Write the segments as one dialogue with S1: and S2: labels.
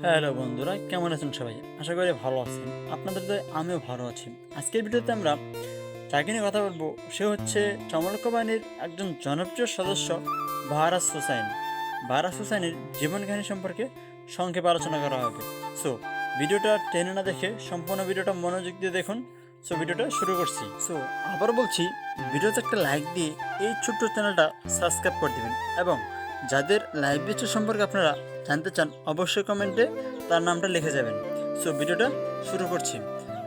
S1: Hello বন্ধুরা, কেমন আছেন সবাই? আশা করি ভালো আছেন। আপনাদের তো আমিও ভালো আছি। আজকের ভিডিওতে আমরা যাকে নিয়ে কথা বলব, সে হচ্ছে চমলক বাহিনীর একজন জনপ্রিয় সদস্য ভারাস হুসাইন ভারাস হুসাইনের জীবন কাহিনী সম্পর্কে সংক্ষেপে আলোচনা করা হবে। সো ভিডিওটা টেনে না দেখে সম্পূর্ণ ভিডিওটা মনোযোগ দিয়ে দেখুন। সো ভিডিওটা শুরু করছি। সো আবার বলছি, ভিডিওতে একটা লাইক দিয়ে এই ছোট্ট চ্যানেলটা সাবস্ক্রাইব করে দেবেন। এবং যাদের লাইভ ভিডিও সম্পর্কে আপনারা জানতে চান অবশ্যই কমেন্টে তার নামটা লিখে যাবেন। সো, ভিডিওটা শুরু করছি।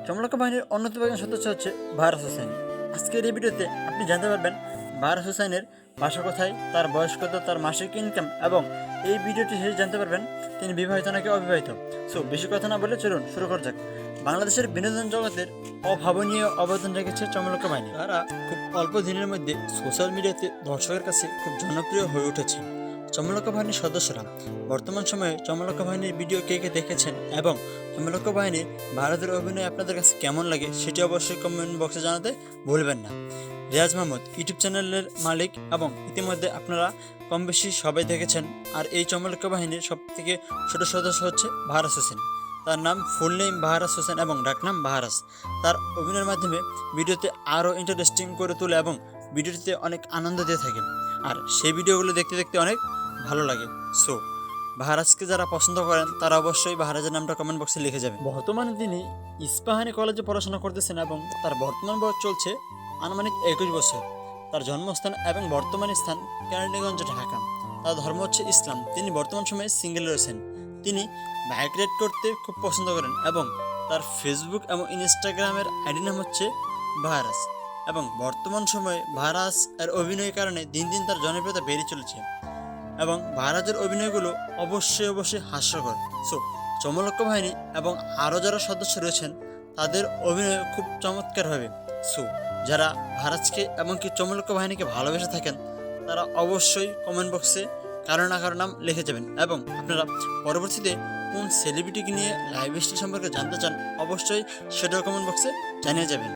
S1: চমলকা বাহিনীর অন্যতম একজন সদস্য হচ্ছে ভারত হোসেন। আজকের এই ভিডিওতে আপনি জানতে পারবেন ভারত হোসেনের বাসা কোথায়, তার বয়স কত, তার মাসিক ইনকাম এবং এই ভিডিওটি শেষে জানতে পারবেন তিনি বিবাহিত নাকি অবিবাহিত। সো, বেশি কথা না বলে চলুন শুরু করা যাক। বাংলাদেশের বিনোদন জগতের অভাবনীয় অবদান রেখেছে চমলকা বাহিনী। তারা খুব অল্প দিনের মধ্যে সোশ্যাল মিডিয়াতে দর্শকের কাছে খুব জনপ্রিয় হয়ে উঠেছে। চমলকা বাহিনীর সদস্যরা। বর্তমান সময়ে চমলকা বাহিনীর ভিডিও কে কে দেখেছেন এবং চমলকা বাহিনীর ভারতের অভিনয় আপনাদের কাছে কেমন লাগে সেটি অবশ্যই কমেন্ট বক্সে জানাতে ভুলবেন না। রিয়াজ মাহমুদ, ইউটিউব চ্যানেলের মালিক এবং ইতিমধ্যে আপনারা কম বেশি সবাই দেখেছেন আর এই চমলকা বাহিনীর সব থেকে ছোট সদস্য হচ্ছে ভারাস হোসেন। তার নাম ফুল নেম বাহারাস হোসেন এবং ডাকনাম বাহারাস তার অভিনয়ের মাধ্যমে ভিডিওতে আরও ইন্টারেস্টিং করে তোলে এবং ভিডিওটিতে অনেক আনন্দ দিয়ে থাকে। আর সেই ভিডিওগুলো দেখতে দেখতে অনেক ভালো লাগে। সো বাহারাজকে যারা পছন্দ করেন, তারা অবশ্যই বাহারাজের নামটা কমেন্ট বক্সে লিখে যাবেন। বর্তমানে তিনি ইস্পাহানি কলেজে পড়াশোনা করতেছেন এবং তার বর্তমান বয়স চলছে আনুমানিক একুশ বছর। তার জন্মস্থান এবং বর্তমান স্থান কেরানীগঞ্জ, ঢাকা। তার ধর্ম হচ্ছে ইসলাম। তিনি বর্তমান সময়ে সিঙ্গেল রয়েছেন। তিনি রাইড করতে খুব পছন্দ করেন এবং তার ফেসবুক এবং ইনস্টাগ্রামের আইডি নাম হচ্ছে ভাইরাস এবং বর্তমান সময়ে ভারাস এর অভিনয়ের কারণে দিন দিন তার জনপ্রিয়তা বেড়ে চলেছে। এবং ভারাজের অভিনয়গুলো অবশ্যই অবশ্যই হাস্যকর। সো চমলক্ষ বাহিনী এবং আরও যারা সদস্য রয়েছেন, তাদের অভিনয় খুব চমৎকার হবে সো, যারা ভারাজকে এমনকি চমলক্ষ বাহিনীকে ভালোবেসে থাকেন, তারা অবশ্যই কমেন্ট বক্সে কারও না কারও নাম লিখে যাবেন এবং আপনারা পরবর্তীতে কোন সেলিব্রিটিকে নিয়ে লাইভ স্ট্রিম সম্পর্কে জানতে চান, অবশ্যই সেটাও কমেন্ট বক্সে জানিয়ে যাবেন।